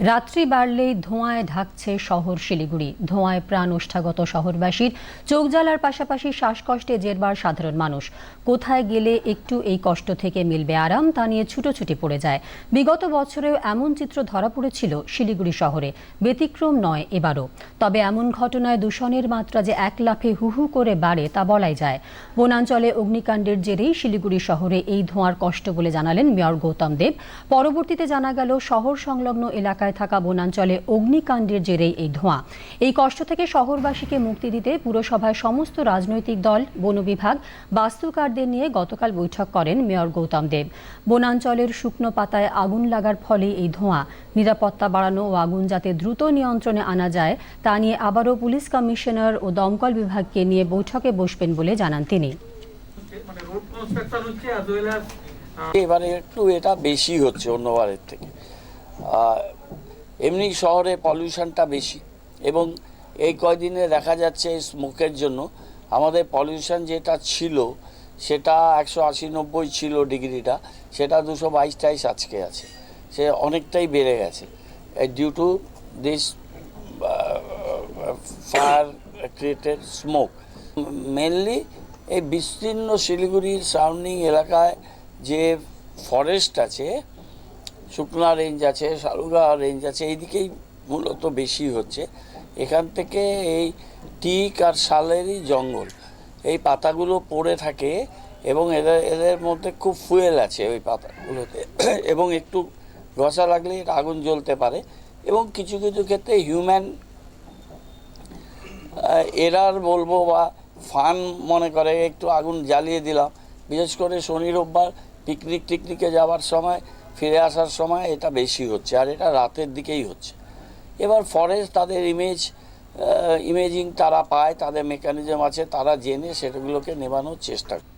রাত্রি বাড়লেই ধোঁয়ায় ঢাকছে শহর শিলিগুড়ি। ধোঁয়ায় প্রাণ ওষ্ঠাগত শহরবাসীর চোখ জ্বালার পাশাপাশি শ্বাসকষ্টে জেরবার সাধারণ মানুষ। কোথায় গেলে একটু এই কষ্ট থেকে মিলবে আরাম তা নিয়ে ছুটোছুটি পড়ে যায়। বিগত বছরেও এমন চিত্র ধরা পড়েছিল শিলিগুড়ি শহরে। ব্যতিক্রম নয় এবারও। তবে এমন ঘটনায় দূষণের মাত্রা যে এক লাফে হু হু করে বাড়ে তা বলাই যায়। বনাঞ্চলে অগ্নিকাণ্ডের জেরেই শিলিগুড়ি শহরে এই ধোঁয়ার কষ্ট বলে জানালেন মেয়র গৌতম দেব। পরবর্তীতে জানা গেল, শহর সংলগ্ন এলাকায় থাকা বনাঞ্চলে অগ্নিকাণ্ডের জেরেই এই ধোঁয়া। এই কষ্ট থেকে শহরবাসীকে মুক্তি দিতে পুরসভায় সমস্ত রাজনৈতিক দল, বন বিভাগ, বাস্তুকারদের নিয়ে গতকাল বৈঠক করেন মেয়র গৌতম দেব। বনাঞ্চলের শুকনো পাতায় আগুন লাগার ফলে এই ধোঁয়া। নিরাপত্তা বাড়ানো ও আগুন যাতে দ্রুত নিয়ন্ত্রণে আনা যায়, তা নিয়ে আবারও পুলিশ কমিশনার ও দমকল বিভাগকে নিয়ে বৈঠকে বসবেন বলে জানান তিনি। এবারে একটু এটা বেশি হচ্ছে অন্যবারের থেকে। এমনি শহরে পলিউশনটা বেশি। এবং এই কয়দিনে দেখা যাচ্ছে স্মোকের জন্য আমাদের পলিউশন যেটা ছিল, সেটা একশো আশি নব্বই ছিল ডিগ্রিটা, সেটা দুশো বাইশ টাইশ আজকে আছে। সে অনেকটাই বেড়ে গেছে। Due to this fire created smoke mainly এই বিস্তীর্ণ শিলিগুড়ির সারাউন্ডিং এলাকায় যে ফরেস্ট আছে শুকনা রেঞ্জ আছে শালুগা রেঞ্জ আছে, এইদিকেই মূলত বেশি হচ্ছে। এখান থেকে এই টিক আর শালেরই জঙ্গল। এই পাতাগুলো পড়ে থাকে এবং এদের এদের মধ্যে খুব ফুয়েল আছে ওই পাতাগুলোতে। এবং একটু ঘষা লাগলে আগুন জ্বলতে পারে। এবং কিছু কিছু ক্ষেত্রে হিউম্যান এরার বলব বা ফান মনে করে, একটু আগুন জ্বালিয়ে দিলাম। বিশেষ করে শনি রোববার পিকনিক টিকনিকে যাওয়ার সময় ফিরে আসার সময় এটা বেশি হচ্ছে, আর এটা রাতের দিকেই হচ্ছে। এবার ফরেস্ট তাদের ইমেজ ইমেজিং তারা পায়, তাদের মেকানিজম আছে, তারা জেনে সেগুলোকে নেবানোর চেষ্টা করে